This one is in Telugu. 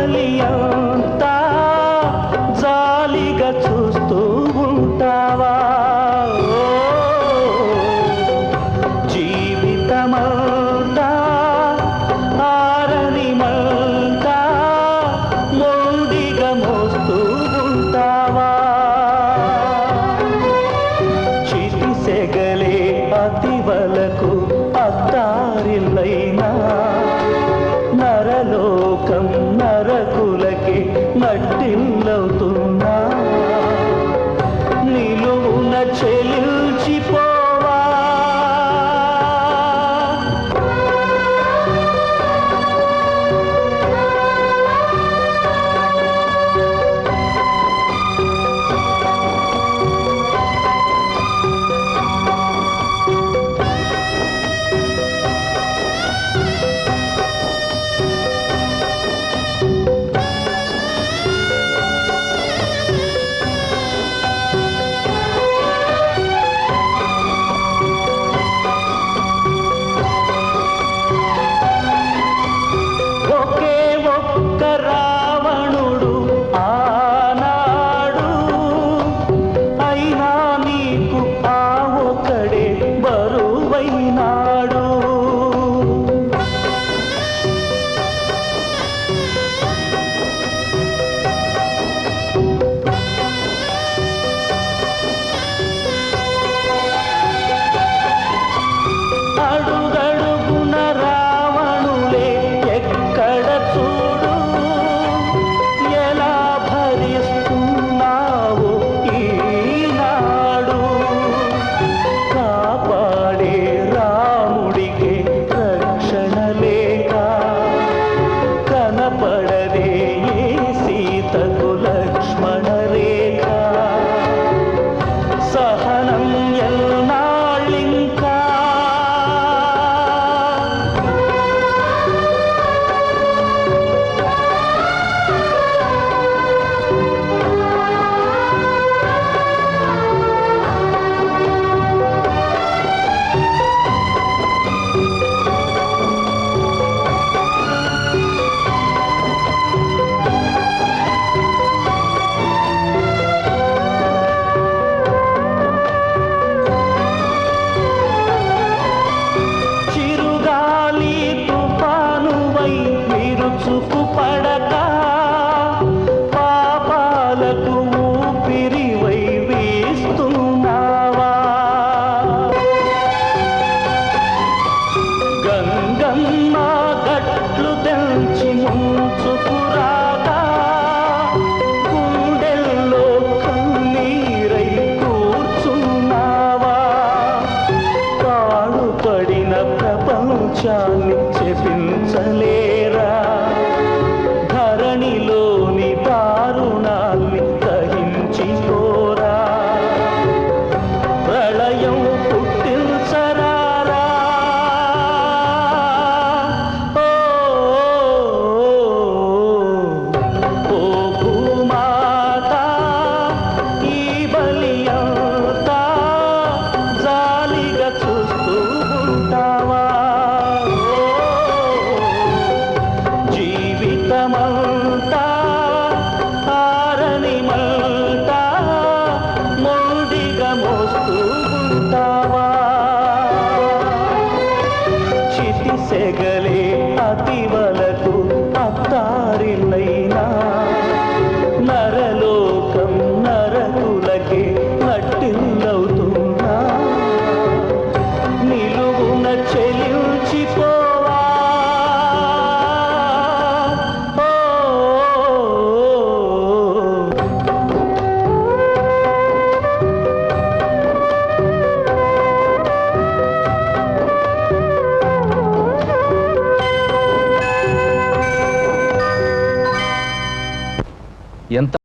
காலியோ లోకం నరకులకి నట్టిల్లవుతున్నా నిలువున చెల్లి ప్రపంచాన్ని చెప్పించలే. Y entonces...